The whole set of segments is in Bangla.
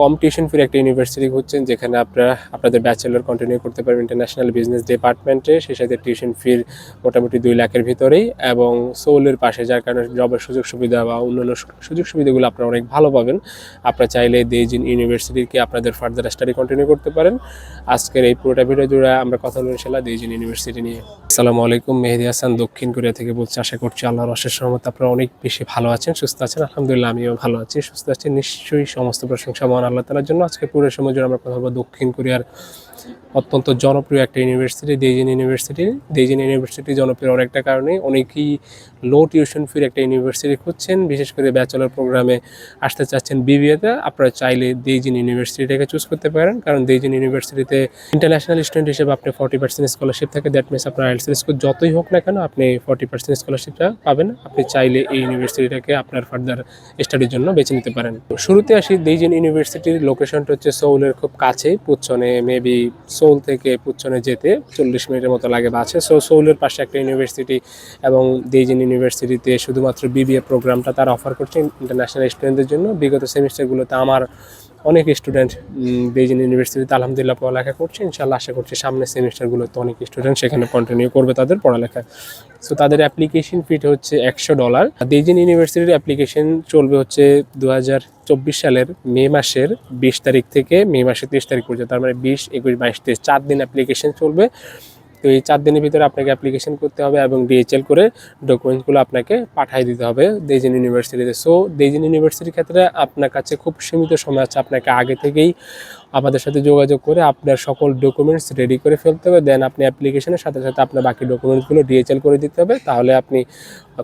কম টিউশন ফির একটা ইউনিভার্সিটি খুঁজছেন, যেখানে আপনারা, আপনাদের ব্যাচেলর কন্টিনিউ করতে পারবেন ইন্টারন্যাশনাল বিজনেস ডিপার্টমেন্টে সেই সাথে টিউশন ফির মোটামুটি দুই লাখের ভিতরেই এবং সোলের পাশে যার কারণে জবের সুযোগ সুবিধা বা অন্যান্য সুযোগ সুবিধাগুলো আপনারা অনেক ভালো পাবেন। আপনারা চাইলে দেজিন ইউনিভার্সিটিকে আপনাদের ফার্দার স্টাডি কন্টিনিউ করতে পারেন। আজকের এই পুরোটা ভিডিও জুড়ে আমরা কথা বলব ইনশাল্লাহ দেজিন ইউনিভার্সিটি নিয়ে। আসসালামু আলাইকুম, মেহেদি হাসান, দক্ষিণ কোরিয়া থেকে বলছি, আশা করছি আল্লাহর অশেষ রহমত আপনারা অনেক বেশি ভালো আছেন, সুস্থ আছেন। আলহামদুলিল্লাহ, আমিও ভালো আছি, সুস্থ আছি। নিশ্চয়ই সমস্ত প্রশংসা মহান আল্লাহ তালার জন্য আজকে পুরো সময় জুড়ে আমরা কথা বলব দক্ষিণ কোরিয়ার অত্যন্ত জনপ্রিয় একটা university Daejin university Daejin university জনপ্রিয় অনেকটা কারণে অনেকেই লো টিউশন ফির একটা ইউনিভার্সিটি খুঁজছেন, বিশেষ করে ব্যাচেলর প্রোগ্রামে আসতে চাচ্ছেন বিবিএতে আপনারা চাইলে দেজিন ইউনিভার্সিটিটাকে চুজ করতে পারেন, কারণ দেজিন ইউনিভার্সিটিতে ইন্টারন্যাশনাল স্টুডেন্ট হিসেবে আপনি ফর্টি পার্সেন্ট স্কলারশিপ থাকে দ্যাট মিনস আপনার আইএলস স্কোর যতই হোক না কেন আপনি ফর্টি পার্সেন্ট স্কলারশিপটা পাবেন। আপনি চাইলে এই ইউনিভার্সিটিটাকে আপনার ফার্দার স্টাডির জন্য বেছে নিতে পারেন। শুরুতে আসি দেইজিন ইউনিভার্সিটির লোকেশনটা হচ্ছে সৌলের খুব কাছেই পুচ্ছনে মেবি সৌল থেকে পুচ্ছনে যেতে চল্লিশ মিনিটের মতো লাগে বাসে সো সোলের পাশে একটা ইউনিভার্সিটি এবং দেইজিন ইউনিভার্সিটিতে শুধুমাত্র বিবিএ প্রোগ্রামটা তারা অফার করছে ইন্টারন্যাশনাল স্টুডেন্টদের জন্য। বিগত সেমিস্টারগুলোতে আমার অনেক স্টুডেন্ট বেজিং ইউনিভার্সিটিতে আলহামদুলিল্লাহ পড়ালেখা করছে। ইনশাল্লাহ আশা করছি সামনের সেমিস্টারগুলোতে অনেক স্টুডেন্ট সেখানে কন্টিনিউ করবে তাদের পড়ালেখা। সো তাদের অ্যাপ্লিকেশন ফিট হচ্ছে একশো ডলার দেজিন ইউনিভার্সিটির অ্যাপ্লিকেশন চলবে হচ্ছে দু চব্বিশ সালের মে মাসের বিশ তারিখ থেকে মে মাসের তিরিশ তারিখ পর্যন্ত। তার মানে বিশ, একুশ, বাইশ, তেইশ, চার দিন অ্যাপ্লিকেশন চলবে। তো এই চার দিনের ভিতরে আপনাকে অ্যাপ্লিকেশন করতে হবে এবং ডিএচএল করে ডকুমেন্টসগুলো আপনাকে পাঠিয়ে দিতে হবে দেজিন ইউনিভার্সিটিতে সো দেজিন ইউনিভার্সিটির ক্ষেত্রে আপনার কাছে খুব সীমিত সময় আছে। আপনাকে আগে থেকেই আমাদের সাথে যোগাযোগ করে আপনার সকল ডকুমেন্টস রেডি করে ফেলতে হবে। দেন আপনি অ্যাপ্লিকেশনের সাথে সাথে আপনার বাকি ডকুমেন্টসগুলো ডিএচএল করে দিতে হবে। তাহলে আপনি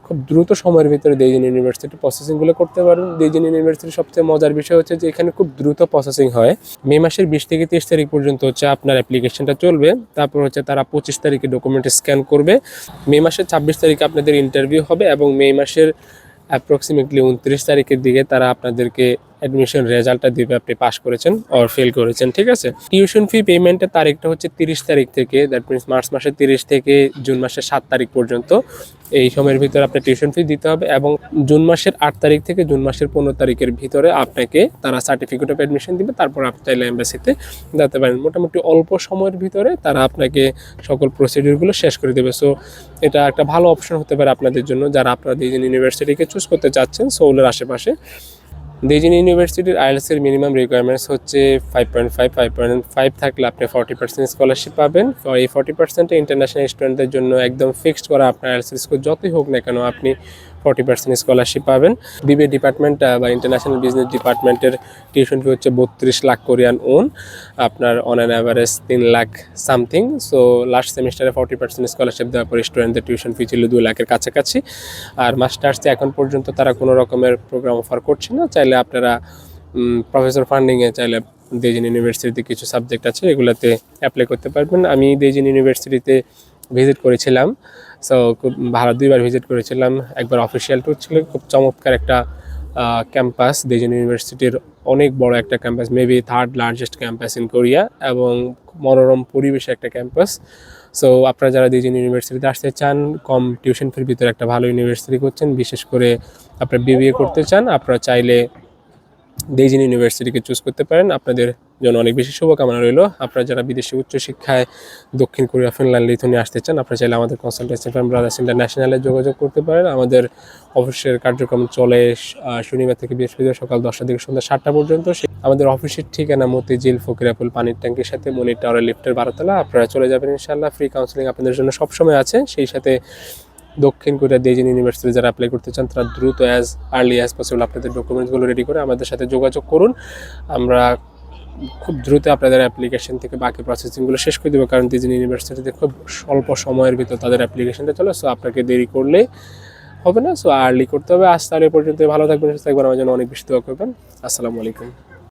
খুব দ্রুত সময়ের ভিতরে দেজিন ইউনিভার্সিটি প্রসেসিংগুলো করতে পারেন দেজিন ইউনিভার্সিটির সবচেয়ে মজার বিষয় হচ্ছে যে এখানে খুব দ্রুত প্রসেসিং হয়। মে মাসের বিশ থেকে তিরিশ তারিখ পর্যন্ত হচ্ছে আপনার অ্যাপ্লিকেশনটা চলবে। তারপর হচ্ছে তারা পঁচিশ তারিখে ডকুমেন্ট স্ক্যান করবে। মে মাসের ছাব্বিশ তারিখে আপনাদের ইন্টারভিউ হবে এবং মে মাসের অ্যাপ্রক্সিমেটলি উনত্রিশ তারিখের দিকে তারা আপনাদেরকে অ্যাডমিশন রেজাল্টটা দিবে আপনি পাস করেছেন অর ফেল করেছেন, ঠিক আছে? টিউশন ফি পেমেন্টের তারিখটা হচ্ছে তিরিশ তারিখ থেকে দ্যাট মিনস মার্চ মাসের তিরিশ থেকে জুন মাসের সাত তারিখ পর্যন্ত। এই সময়ের ভিতরে আপনার টিউশন ফি দিতে হবে এবং জুন মাসের আট তারিখ থেকে জুন মাসের পনেরো তারিখের ভিতরে আপনাকে তারা সার্টিফিকেট অফ অ্যাডমিশন দিবে, তারপর আপনি চাইলে এম্বাসিতে যেতে পারেন। মোটামুটি অল্প সময়ের ভিতরে তারা আপনাকে সকল প্রসিডিউরগুলো শেষ করে দেবে। সো এটা একটা ভালো অপশন হতে পারে আপনাদের জন্য, যারা আপনারা দিজন ইউনিভার্সিটিকে চুজ করতে চাচ্ছেন সোলের আশেপাশে। দেজিন ইউনিভার্সিটির আইএলসের মিনিমাম রিকোয়ারমেন্টস হচ্ছে five point five five point five থাকলে আপনি ফর্টি পার্সেন্ট স্কলারশিপ পাবেন। এই ফর্টি পার্সেন্টে ইন্টারন্যাশনাল স্টুডেন্টদের জন্য একদম ফিক্সড করা আপনার আইএলস স্কোর যতই হোক না কেন, আপনি ফর্টি পার্সেন্ট স্কলারশিপ পাবেন। বিবিএ ডিপার্টমেন্ট বা ইন্টারন্যাশনাল বিজনেস ডিপার্টমেন্টের টিউশন ফি হচ্ছে বত্রিশ লাখ কোরিয়ান ওন আপনার অন অ্যান অ্যাভারেজ তিন লাখ সামথিং সো লাস্ট সেমিস্টারে ফর্টি পার্সেন্ট স্কলারশিপ দেওয়ার পর স্টুডেন্টদের টিউশন ফি ছিল দু লাখের কাছাকাছি। আর মাস্টার্সে এখন পর্যন্ত তারা কোনো রকমের প্রোগ্রাম অফার করছে না। চাইলে আপনারা প্রফেসর ফান্ডিংয়ে চাইলে দেজিন ইউনিভার্সিটিতে কিছু সাবজেক্ট আছে, এগুলোতে অ্যাপ্লাই করতে পারবেন। আমি দেজিন ইউনিভার্সিটিতে ভিজিট করেছিলাম। সো খুব ভালো দুইবার ভিজিট করেছিলাম। একবার অফিসিয়াল ট্যুর ছিল, খুব চমৎকার একটা ক্যাম্পাস দেজিন ইউনিভার্সিটির অনেক বড় একটা campus maybe third largest campus in Korea এবং মনোরম পরিবেশে একটা ক্যাম্পাস সো আপনারা যারা দেজিন ইউনিভার্সিটিতে আসতে চান, কম টিউশন ফির ভিতরে একটা ভালো ইউনিভার্সিটি করছেন বিশেষ করে আপনারা বিবিএ করতে চান, আপনারা চাইলে দেজিন ইউনিভার্সিটিকে চুজ করতে পারেন। আপনাদের জন্য অনেক বেশি শুভকামনা রইল। আপনারা যারা বিদেশে উচ্চশিক্ষায় দক্ষিণ কোরিয়া, ফিনল্যান্ড লিথুনি আসতে চান, আপনারা চাইলে আমাদের কনসালটেন্সি ফার্ম ব্রাদার্স ইন্টারন্যাশনালে যোগাযোগ করতে পারেন। আমাদের অফিসের কার্যক্রম চলে শনিবার থেকে বৃহস্পতিবার সকাল দশটা থেকে সন্ধ্যা সাতটা পর্যন্ত। আমাদের অফিসের ঠিকানা মতি মতিঝিল ফকিরাপুল পানির ট্যাঙ্কির সাথে, মনির টাওয়ারের লিফটের বারোতলা। আপনারা চলে যাবেন ইনশাল্লাহ ফ্রি কাউন্সিলিং আপনাদের জন্য সবসময় আছে। সেই সাথে দক্ষিণ কোরিয়া দেজিন ইউনিভার্সিটি যারা অ্যাপ্লাই করতে চান, তারা দ্রুত অ্যাজ আর্লি অ্যাজ পসিবল আপনাদের ডকুমেন্টসগুলো রেডি করে আমাদের সাথে যোগাযোগ করুন। আমরা খুব দ্রুত আপনাদের অ্যাপ্লিকেশন থেকে বাকি প্রসেসিংগুলো শেষ করে দেবো, কারণ দিজিন ইউনিভার্সিটিতে খুব স্বল্প সময়ের ভিতর তাদের অ্যাপ্লিকেশনটা চলে সো আপনাকে দেরি করলে হবে না সো আর্লি করতে হবে। আজ তাহলে পর্যন্ত ভালো থাকবেন, সুস্থ থাকবেন, আমার জন্য অনেক বেশি দোয়া করবেন। আসসালামু আলাইকুম।